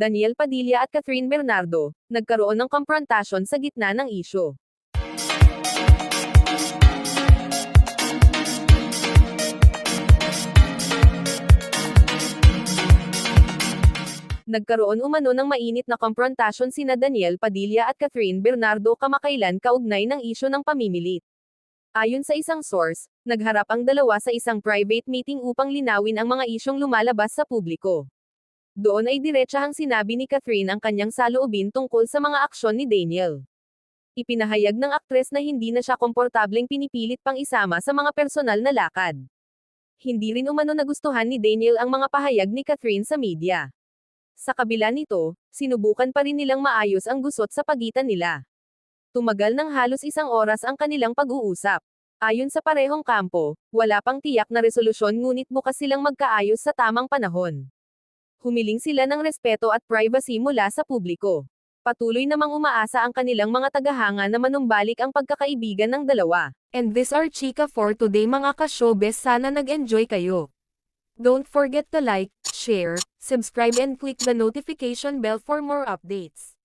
Daniel Padilla at Catherine Bernardo, nagkaroon ng komprontasyon sa gitna ng isyo. Nagkaroon umano ng mainit na komprontasyon sina Daniel Padilla at Catherine Bernardo kamakailan kaugnay ng isyo ng pamimilit. Ayon sa isang source, nagharap ang dalawa sa isang private meeting upang linawin ang mga isyong lumalabas sa publiko. Doon ay diretsahang sinabi ni Catherine ang kanyang saloobin tungkol sa mga aksyon ni Daniel. Ipinahayag ng aktres na hindi na siya komportableng pinipilit pang isama sa mga personal na lakad. Hindi rin umano nagustuhan ni Daniel ang mga pahayag ni Catherine sa media. Sa kabila nito, sinubukan pa rin nilang maayos ang gusot sa pagitan nila. Tumagal ng halos isang oras ang kanilang pag-uusap. Ayon sa parehong kampo, wala pang tiyak na resolusyon ngunit bukas silang magkaayos sa tamang panahon. Humiling sila ng respeto at privacy mula sa publiko. Patuloy namang umaasa ang kanilang mga tagahanga na manumbalik ang pagkakaibigan ng dalawa. And this are Chika for today mga ka-showbiz sana nag-enjoy kayo. Don't forget to like, share, subscribe and click the notification bell for more updates.